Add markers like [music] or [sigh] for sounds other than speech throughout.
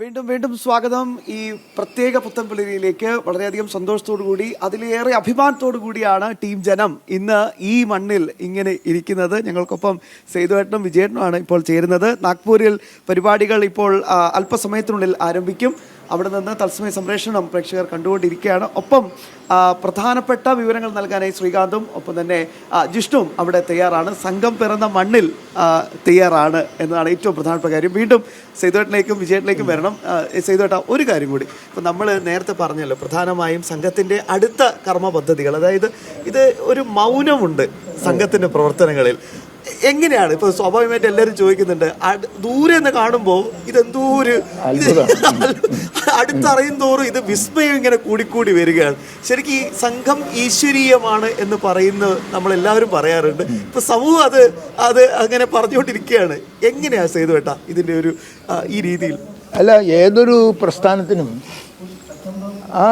വീണ്ടും വീണ്ടും സ്വാഗതം ഈ പ്രത്യേക പുത്തൻപുലരിയിലേക്ക് വളരെയധികം സന്തോഷത്തോടു കൂടി അതിലേറെ അഭിമാനത്തോടു കൂടിയാണ് ടീം ജനം ഇന്ന് ഈ മണ്ണിൽ ഇങ്ങനെ ഇരിക്കുന്നത്. ഞങ്ങൾക്കൊപ്പം സേതുവേട്ടനും വിജയേട്ടനുമാണ് ഇപ്പോൾ ചേരുന്നത്. നാഗ്പൂരിൽ പരിപാടികൾ ഇപ്പോൾ അല്പസമയത്തിനുള്ളിൽ ആരംഭിക്കും. അവിടെ നിന്ന് തത്സമയ സംപ്രേഷണം പ്രേക്ഷകർ കണ്ടുകൊണ്ടിരിക്കുകയാണ്. ഒപ്പം പ്രധാനപ്പെട്ട വിവരങ്ങൾ നൽകാനായി ശ്രീകാന്തും ഒപ്പം തന്നെ ജിഷ്ണുവും അവിടെ തയ്യാറാണ്. സംഘം പിറന്ന മണ്ണിൽ തയ്യാറാണ് എന്നതാണ് ഏറ്റവും പ്രധാനപ്പെട്ട കാര്യം. വീണ്ടും സേതുവേട്ടനിലേക്കും വിജയേട്ടനിലേക്കും വരണം. സേതുവേട്ട ഒരു കാര്യം കൂടി. ഇപ്പം നമ്മൾ നേരത്തെ പറഞ്ഞല്ലോ പ്രധാനമായും സംഘത്തിന്റെ അടുത്ത കർമ്മ പദ്ധതികൾ അതായത് ഇത് ഒരു മൗനമുണ്ട് സംഘത്തിന്റെ പ്രവർത്തനങ്ങളിൽ. എങ്ങനെയാണ്? ഇപ്പൊ സ്വാഭാവികമായിട്ട് എല്ലാരും ചോദിക്കുന്നുണ്ട് ദൂരെ നിന്ന് കാണുമ്പോൾ ഇതെന്തോ ഒരു അടുത്തറിയും തോറും ഇത് വിസ്മയം ഇങ്ങനെ കൂടിക്കൂടി വരികയാണ്. ശരിക്കും ഈ സംഘം ഈശ്വരീയമാണ് എന്ന് പറയുന്ന നമ്മൾ എല്ലാവരും പറയാറുണ്ട്. ഇപ്പൊ സമൂഹം അത് അത് അങ്ങനെ പറഞ്ഞുകൊണ്ടിരിക്കുകയാണ്. എങ്ങനെയാ സേതുവേട്ട ഇതിന്റെ ഒരു ഈ രീതിയിൽ? അല്ല ഏതൊരു പ്രസ്ഥാനത്തിനും ആ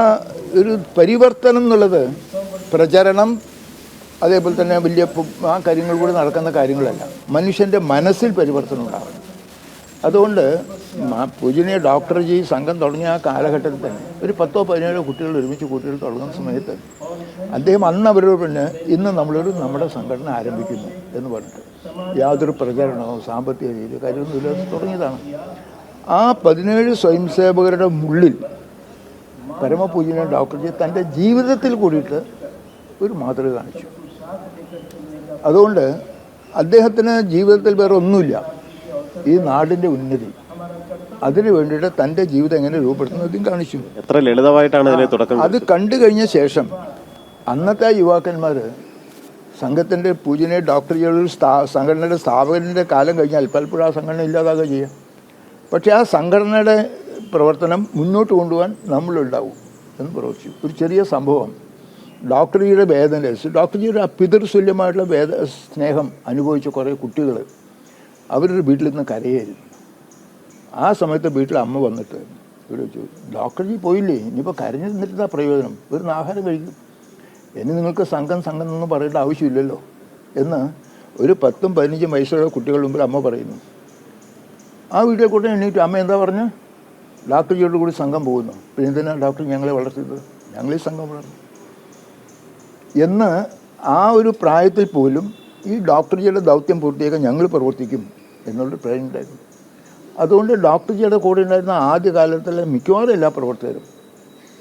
ഒരു പരിവർത്തനം എന്നുള്ളത് പ്രചരണം അതേപോലെ തന്നെ വലിയ ആ കാര്യങ്ങൾ കൂടി നടക്കുന്ന കാര്യങ്ങളല്ല. മനുഷ്യന്റെ മനസ്സിൽ പരിവർത്തനം ഉണ്ടാകണം അതുകൊണ്ട് പൂജനീയ ഡോക്ടർ ജി സംഘം തുടങ്ങിയ ആ കാലഘട്ടത്തിൽ തന്നെ ഒരു പത്തോ പതിനേഴോ കുട്ടികൾ ഒരുമിച്ച് കുട്ടികൾ തുടങ്ങുന്ന സമയത്ത് അദ്ദേഹം അന്ന് അവരോട് പിന്നെ ഇന്ന് നമ്മളൊരു നമ്മുടെ സംഘടന ആരംഭിക്കുന്നു എന്ന് പറഞ്ഞിട്ട് യാതൊരു പ്രചരണമോ സാമ്പത്തിക രീതിയോ കാര്യമൊന്നുമില്ലാതെ തുടങ്ങിയതാണ്. ആ പതിനേഴ് സ്വയംസേവകരുടെ ഉള്ളിൽ പരമപൂജന ഡോക്ടർ ജി തന്റെ ജീവിതത്തിൽ കൂടിയിട്ട് ഒരു മാതൃക കാണിച്ചു. അതുകൊണ്ട് അദ്ദേഹത്തിന് ജീവിതത്തിൽ വേറെ ഒന്നുമില്ല. ഈ നാടിന്റെ ഉന്നതി. അതിനു വേണ്ടിയിട്ട് തന്റെ ജീവിതം എങ്ങനെ രൂപപ്പെടുത്തുന്നതും കാണിച്ചു. എത്ര ലളിതമായിട്ടാണ് അതിനെ തുടക്കം അത് കണ്ടു കഴിഞ്ഞ ശേഷം അന്നത്തെ യുവാക്കന്മാർ സംഘത്തിന്റെ പൂജനെ ഡോക്ടർ ജിയുടെ സ്ഥാ സംഘടനയുടെ സ്ഥാപകന്റെ കാലം കഴിഞ്ഞാൽ പലപ്പോഴും ആ സംഘടന ഇല്ലാതാകുക ചെയ്യാം. പക്ഷേ ആ സംഘടനയുടെ പ്രവർത്തനം മുന്നോട്ട് കൊണ്ടുപോകാൻ നമ്മളുണ്ടാവും എന്ന് പ്രവർത്തിച്ചു ഒരു ചെറിയ സംഭവം. ഡോക്ടർ ജിയുടെ വേദന ഡോക്ടർ ജിയുടെ ആ പിതൃതുല്യമായിട്ടുള്ള വേദ സ്നേഹം അനുഭവിച്ച കുറേ കുട്ടികൾ അവരുടെ വീട്ടിൽ നിന്ന് കരയായിരുന്നു. ആ സമയത്ത് വീട്ടിൽ അമ്മ വന്നിട്ട് ഇവിടെ വെച്ചു ഡോക്ടർജി പോയില്ലേ? ഇനിയിപ്പോൾ കരഞ്ഞു നിന്നിട്ട് പ്രയോജനം? ഒരു ആഹാരം കഴിക്കും. ഇനി നിങ്ങൾക്ക് സംഘം സംഘം എന്നൊന്നും പറയേണ്ട ആവശ്യമില്ലല്ലോ. എന്ന് ഒരു പത്തും പതിനഞ്ചും വയസ്സുള്ള കുട്ടികൾ മുമ്പിൽ അമ്മ പറയുന്നു. ആ വീട്ടിൽ കൂടെ എണ്ണീറ്റ് അമ്മ എന്താ പറഞ്ഞു? ഡോക്ടർജിയോട് കൂടി സംഘം പോകുന്നു. പിന്നെ എന്തിനാണ് ഡോക്ടർ ഞങ്ങളെ വളർത്തിയത്? ഞങ്ങളീ സംഘം വളർന്നു എന്ന് ആ ഒരു പ്രായത്തിൽ പോലും ഈ ഡോക്ടർജിയുടെ ദൗത്യം പൂർത്തിയാക്കാൻ ഞങ്ങൾ പ്രവർത്തിക്കും എന്നുള്ളൊരു പ്രേരണ ഉണ്ടായിരുന്നു. അതുകൊണ്ട് ഡോക്ടർജിയുടെ കൂടെ ഉണ്ടായിരുന്ന ആദ്യ കാലത്തിലെ മിക്കവാറും എല്ലാ പ്രവർത്തകരും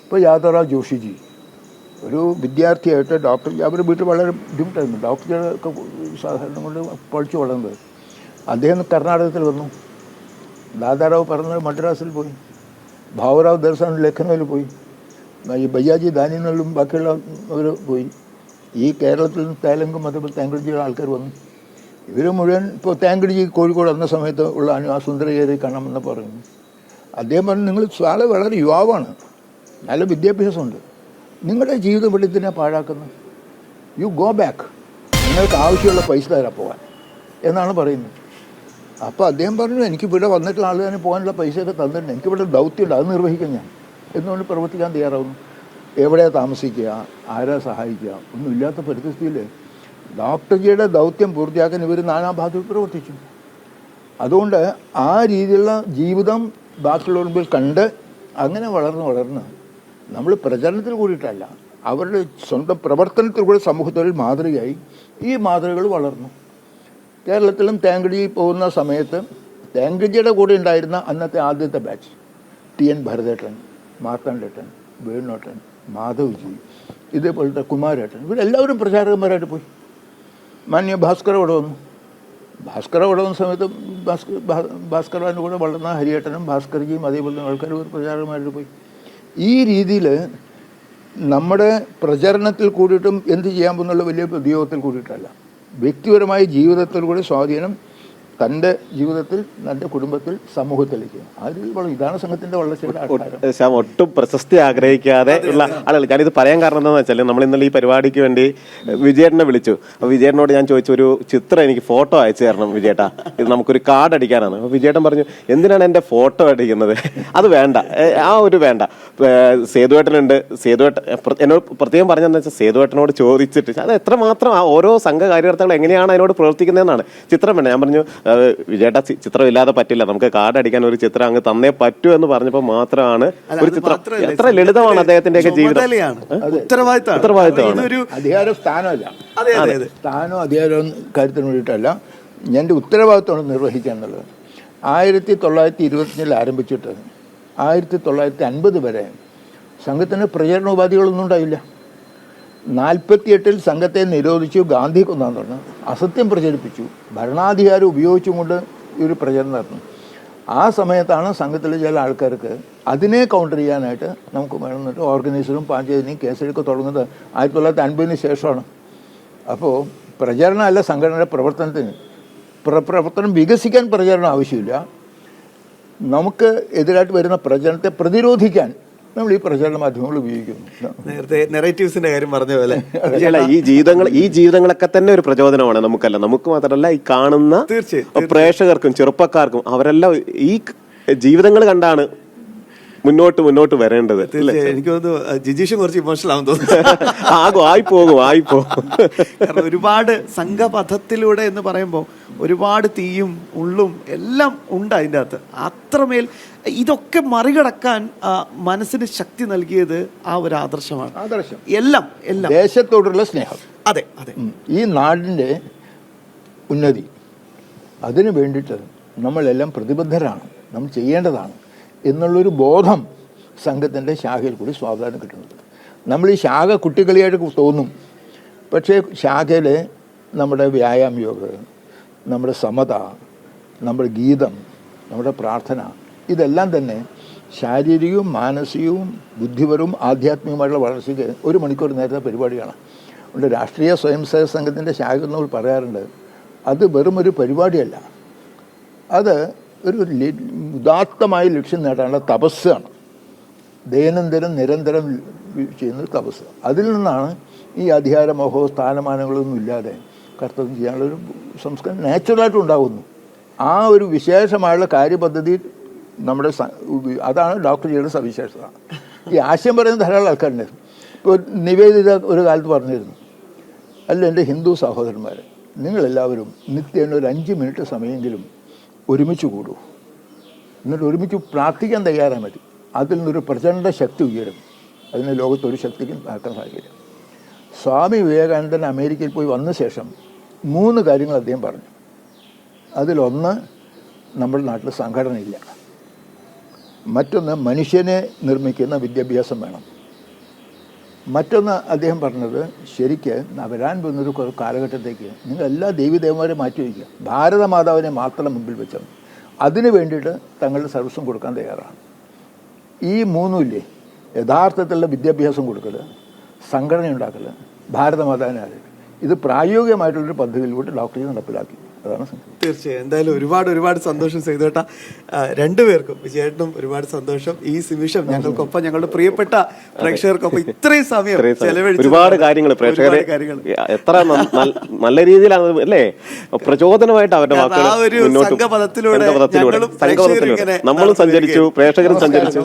ഇപ്പോൾ യാദവറാവ് ജോഷിജി ഒരു വിദ്യാർത്ഥിയായിട്ട് ഡോക്ടർ അവരുടെ വീട്ടിൽ വളരെ ബുദ്ധിമുട്ടായിരുന്നു. ഒക്കെ സാധാരണ കൊണ്ട് പഠിച്ചു വളർന്നത്. അദ്ദേഹം കർണാടകത്തിൽ വന്നു. ദാദാറാവ് പറഞ്ഞത് മദ്രാസിൽ പോയി. ഭാവറാവ് ദർശൻ ലഖ്നൌവിൽ പോയി. ഈ ബയ്യാജി ദാനിന്നും ബാക്കിയുള്ള അവർ പോയി. ഈ കേരളത്തിൽ നിന്ന് തേലങ്കും അതുപോലെ തേങ്കടിജിയുടെ ആൾക്കാർ വന്നു. ഇവർ മുഴുവൻ ഇപ്പോൾ തേങ്കടിജി കോഴിക്കോട് വന്ന സമയത്ത് ഉള്ള അനു കാണാമെന്ന് പറയുന്നു. അദ്ദേഹം പറഞ്ഞു നിങ്ങൾ വളരെ വളരെ യുവാവാണ്. നല്ല വിദ്യാഭ്യാസമുണ്ട്. നിങ്ങളുടെ ജീവിതം ഇവിടെ ഇതിനെ പാഴാക്കുന്നു യു ഗോ ബാക്ക് നിങ്ങൾക്ക് ആവശ്യമുള്ള പൈസ തരാൻ പോകാൻ. എന്നാണ് പറയുന്നത്. അപ്പോൾ അദ്ദേഹം പറഞ്ഞു എനിക്ക് ഇവിടെ വന്നിട്ടുള്ള ആളുകൾ പോകാനുള്ള പൈസയൊക്കെ തന്നിട്ടുണ്ട്. എനിക്കിവിടെ ദൗത്യമുണ്ട്. അത് നിർവഹിക്കാൻ ഞാൻ. എന്നുകൊണ്ട് പ്രവർത്തിക്കാൻ തയ്യാറാവുന്നു. എവിടെയാ താമസിക്കുക? ആരാ സഹായിക്കുക? ഒന്നുമില്ലാത്ത പരിസ്ഥിതിയിൽ ഡോക്ടർ ജിയുടെ ദൗത്യം പൂർത്തിയാക്കാൻ ഇവർ നാനാഭാഗത്തിൽ പ്രവർത്തിച്ചു. അതുകൊണ്ട് ആ രീതിയിലുള്ള ജീവിതം ബാക്കിയുള്ളവർ മുമ്പിൽ കണ്ട് അങ്ങനെ വളർന്ന് വളർന്ന് നമ്മൾ പ്രചരണത്തിൽ കൂടിയിട്ടല്ല അവരുടെ സ്വന്തം പ്രവർത്തനത്തിൽ കൂടി സമൂഹത്തിൽ മാതൃകയായി ഈ മാതൃകകൾ വളർന്നു. കേരളത്തിലും തേങ്കടി പോകുന്ന സമയത്ത് തേങ്കടിയുടെ കൂടെ ഉണ്ടായിരുന്ന അന്നത്തെ ആദ്യത്തെ ബാച്ച് ടി എൻ ഭരതേട്ടൻ മാർത്താണ്ഡേട്ടൻ വേണുട്ടൻ മാധവ്ജി ഇതേപോലത്തെ കുമാരേട്ടൻ ഇവരെല്ലാവരും പ്രചാരകന്മാരായിട്ട് പോയി. മാന്യ ഭാസ്കർ അവിടെ വന്നു ഭാസ്കർ അവിടെ വന്ന സമയത്ത് ഭാസ്കർ ഭാസ്കറാന്റെ കൂടെ വളർന്ന ഹരിയേട്ടനും ഭാസ്കർജിയും അതേപോലെ ആൾക്കാർ പ്രചാരകന്മാരായിട്ട് പോയി. ഈ രീതിയിൽ നമ്മുടെ പ്രചരണത്തിൽ കൂടിയിട്ടും എന്ത് ചെയ്യാൻ പോകുന്നുള്ള വലിയ ഉദ്യോഗത്തിൽ കൂടിയിട്ടല്ല. വ്യക്തിപരമായ ജീവിതത്തിൽ കൂടി സ്വാധീനം തന്റെ ജീവിതത്തിൽ തന്റെ കുടുംബത്തിൽ സമൂഹത്തിലേക്ക്. അതിൽ ഇതാണ് സംഘത്തിന്റെ വളർച്ചയുടെ ശ്യാം ഒട്ടും പ്രശസ്തി ആഗ്രഹിക്കാതെ ഉള്ള ആളുകൾ. ഞാനിത് പറയാൻ കാരണം എന്താണെന്ന് വെച്ചാൽ നമ്മൾ ഇന്നലെ ഈ പരിപാടിക്ക് വേണ്ടി വിജയേട്ടനെ വിളിച്ചു. അപ്പോൾ വിജയേട്ടനോട് ഞാൻ ചോദിച്ചു ഒരു ചിത്രം എനിക്ക് ഫോട്ടോ അയച്ചു തരണം വിജയേട്ടാ. ഇത് നമുക്കൊരു കാർഡ് അടിക്കാനാണ്. അപ്പോൾ വിജയേട്ടൻ പറഞ്ഞു എന്തിനാണ് എന്റെ ഫോട്ടോ അടിക്കുന്നത്? [laughs] അത് വേണ്ട. ആ ഒരു വേണ്ട. സേതുവേട്ടനുണ്ട്. സേതുവേട്ടൻ എന്നോട് പ്രത്യേകം പറഞ്ഞതെന്ന് വെച്ചാൽ സേതുവേട്ടനോട് ചോദിച്ചിട്ട് അത് എത്രമാത്രം ആ ഓരോ സംഘ കാര്യകർത്താക്കൾ എങ്ങനെയാണ് അതിനോട് പ്രവർത്തിക്കുന്നതെന്നാണ്. ചിത്രം വേണ്ട. ഞാൻ പറഞ്ഞു അത് വിജയേട്ട ചിത്രമില്ലാതെ ചിത്രം ഇല്ലാതെ പറ്റില്ല. നമുക്ക് കാർഡ് അടിക്കാൻ ഒരു ചിത്രം അങ്ങ് തന്നേ പറ്റൂ എന്ന് പറഞ്ഞപ്പോൾ മാത്രമാണ് ഒരു ചിത്രം. എത്ര ലളിതമാണ് അദ്ദേഹത്തിന്റെ ഒക്കെ ജീവിതം. ഉത്തരവാദിത്തമാണ്. അധികാര സ്ഥാനമല്ല. അതെ അതെ അതെ. സ്ഥാനവും അധികാരവും കാര്യത്തിന് വേണ്ടിയിട്ടല്ല. എന്റെ ഉത്തരവാദിത്തമാണ് നിർവഹിക്കുക എന്നുള്ളത്. ആയിരത്തി തൊള്ളായിരത്തി ഇരുപത്തിയഞ്ചിൽ ആരംഭിച്ചിട്ട് ആയിരത്തി തൊള്ളായിരത്തി അൻപത് വരെ സംഘത്തിന് പ്രചരണ ഉപാധികളൊന്നും ഉണ്ടായില്ല. നാൽപ്പത്തിയെട്ടിൽ സംഘത്തെ നിരോധിച്ചു ഗാന്ധി കൊന്നാൻ തുടങ്ങി അസത്യം പ്രചരിപ്പിച്ചു. ഭരണാധികാരം ഉപയോഗിച്ചും കൊണ്ട് ഈ ഒരു പ്രചരണം നടന്നു. ആ സമയത്താണ് സംഘത്തിലെ ചില ആൾക്കാർക്ക് അതിനെ കൗണ്ടർ ചെയ്യാനായിട്ട് നമുക്ക് വേണമെന്നിട്ട് ഓർഗനൈസറും പാഞ്ചേരിയും കേസെടുക്കെ തുടങ്ങുന്നത് ആയിരത്തി തൊള്ളായിരത്തി അൻപതിന് ശേഷമാണ്. അപ്പോൾ പ്രചരണമല്ല സംഘടനയുടെ പ്രവർത്തനത്തിന്. പ്ര പ്രവർത്തനം വികസിക്കാൻ പ്രചരണം ആവശ്യമില്ല. നമുക്ക് എതിരായിട്ട് വരുന്ന പ്രചരണത്തെ പ്രതിരോധിക്കാൻ നമ്മൾ ഈ പ്രചരണ മാധ്യമങ്ങൾ ഉപയോഗിക്കുന്നു. നേരത്തെ നെറേറ്റീവ്സിന്റെ കാര്യം പറഞ്ഞ പോലെ. അല്ല ഈ ജീവിതങ്ങൾ ഈ ജീവിതങ്ങളൊക്കെ തന്നെ ഒരു പ്രചോദനമാണ് നമുക്കല്ല. നമുക്ക് മാത്രമല്ല ഈ കാണുന്ന തീർച്ചയായും, പ്രേക്ഷകർക്കും ചെറുപ്പക്കാർക്കും അവരെല്ലാം ഈ ജീവിതങ്ങൾ കണ്ടാണ് മുന്നോട്ട് മുന്നോട്ട് വരേണ്ടത് അല്ലേ? എനിക്ക് തോന്നുന്നു ജിജീഷും കുറച്ച് ഇമോഷണൽ ആവും തോന്നുന്നു. ആകും ആയി പോകും ആയി പോകും കാരണം ഒരുപാട് സംഘപഥത്തിലൂടെ എന്ന് പറയുമ്പോൾ ഒരുപാട് തീയും ഉള്ളും എല്ലാം ഉണ്ട് അതിന്റെ അകത്ത്. അത്രമേൽ ഇതൊക്കെ മറികടക്കാൻ മനസ്സിന് ശക്തി നൽകിയത് ആ ഒരു ആദർശമാണ്. ആദർശം. എല്ലാം എല്ലാം. ദേശത്തോടുള്ള സ്നേഹം. അതെ അതെ. ഈ നാടിന്റെ ഉന്നതി അതിനു വേണ്ടിയിട്ട് നമ്മളെല്ലാം പ്രതിബദ്ധരാണ്. നമ്മൾ ചെയ്യേണ്ടതാണ്. എന്നുള്ളൊരു ബോധം സംഘത്തിന്റെ ശാഖയിൽ കൂടി സ്വാഭാവികം കിട്ടുന്നത്. നമ്മൾ ഈ ശാഖ കുട്ടികളിയായിട്ട് തോന്നും. പക്ഷേ ശാഖയിൽ നമ്മുടെ വ്യായാമ യോഗ നമ്മുടെ സമത നമ്മുടെ ഗീതം നമ്മുടെ പ്രാർത്ഥന ഇതെല്ലാം തന്നെ ശാരീരികവും മാനസികവും ബുദ്ധിപരവും ആധ്യാത്മികമായിട്ടുള്ള വളർച്ചയ്ക്ക് ഒരു മണിക്കൂർ നേരത്തെ പരിപാടിയാണ്. അതുകൊണ്ട് രാഷ്ട്രീയ സ്വയം സേവക സംഘത്തിന്റെ ശാഖ നമ്മൾ പറയാറുണ്ട് അത് വെറും ഒരു പരിപാടിയല്ല. അത് ഒരു ഉദാത്തമായ ലക്ഷ്യം നേടാനുള്ള തപസ്സാണ്. ദൈനംദിനം നിരന്തരം ചെയ്യുന്ന തപസ് അതിൽ നിന്നാണ് ഈ അധികാരമോഹോ സ്ഥാനമാനങ്ങളൊന്നും ഇല്ലാതെ കർത്തവ്യം ചെയ്യാനുള്ളൊരു സംസ്കാരം നാച്ചുറലായിട്ട് ഉണ്ടാകുന്നു ആ ഒരു വിശേഷമായുള്ള കാര്യപദ്ധതി നമ്മുടെ അതാണ് ഡോക്ടർ ചെയ്യുന്ന സവിശേഷത. ഈ ആശയം പറയുന്ന ധാരാളം ആൾക്കാരുണ്ട്. ഇപ്പോൾ നിവേദിത ഒരു കാലത്ത് പറഞ്ഞിരുന്നു. അല്ല എന്റെ ഹിന്ദു സഹോദരന്മാർ നിങ്ങളെല്ലാവരും നിത്യേന ഒരു അഞ്ച് മിനിറ്റ് സമയമെങ്കിലും ഒരുമിച്ച് കൂടൂ. എന്നിട്ട് ഒരുമിച്ച് പ്രാർത്ഥിക്കാൻ തയ്യാറാൻ മതി. അതിൽ നിന്നൊരു പ്രചണ്ഡ ശക്തി ഉയരും. അതിന് ലോകത്തൊരു ശക്തിക്കും താക്കാൻ സാധിക്കില്ല. സ്വാമി വിവേകാനന്ദൻ അമേരിക്കയിൽ പോയി വന്ന ശേഷം മൂന്ന് കാര്യങ്ങൾ അദ്ദേഹം പറഞ്ഞു. അതിലൊന്ന് നമ്മുടെ നാട്ടിൽ സംഘടനയില്ല. മറ്റൊന്ന് മനുഷ്യനെ നിർമ്മിക്കുന്ന വിദ്യാഭ്യാസം വേണം. മറ്റൊന്ന് അദ്ദേഹം പറഞ്ഞത് ശരിക്ക് വരാൻ പോകുന്നൊരു കാലഘട്ടത്തേക്ക് നിങ്ങൾ എല്ലാ ദേവീദേവന്മാരെയും മാറ്റി വയ്ക്കുക. ഭാരതമാതാവിനെ മാത്രം മുമ്പിൽ വെച്ചാൽ അതിനു വേണ്ടിയിട്ട് തങ്ങളുടെ സർവീസും കൊടുക്കാൻ തയ്യാറാണ്. ഈ മൂന്നുമില്ലേ യഥാർത്ഥത്തിലുള്ള വിദ്യാഭ്യാസം കൊടുക്കൽ സംഘടന ഉണ്ടാക്കൽ ഭാരതമാതാവിനെ ഇത് പ്രായോഗികമായിട്ടുള്ളൊരു പദ്ധതിയിലൂടെ ഡോക്ടർ നടപ്പിലാക്കി. അതാണ് തീർച്ചയായും. എന്തായാലും ഒരുപാട് ഒരുപാട് സന്തോഷം ചെയ്തോട്ട രണ്ടുപേർക്കും വിജയേട്ടനും ഒരുപാട് സന്തോഷം. ഈ നിമിഷം ഞങ്ങൾക്കൊപ്പം ഞങ്ങളുടെ പ്രിയപ്പെട്ട പ്രേക്ഷകർക്കൊപ്പം ഇത്രയും സമയം ചെലവഴിച്ചു ഒരുപാട് കാര്യങ്ങൾ പ്രേക്ഷകരെ എത്ര നല്ല രീതിയിലാണ് അല്ലേ? പ്രചോദനമായിട്ട് അവരുടെ വാക്കുകൾ മുന്നോട്ട് സംഘപഥത്തിലൂടെ നമ്മളും സഞ്ചരിച്ചു പ്രേക്ഷകരും സഞ്ചരിച്ചു.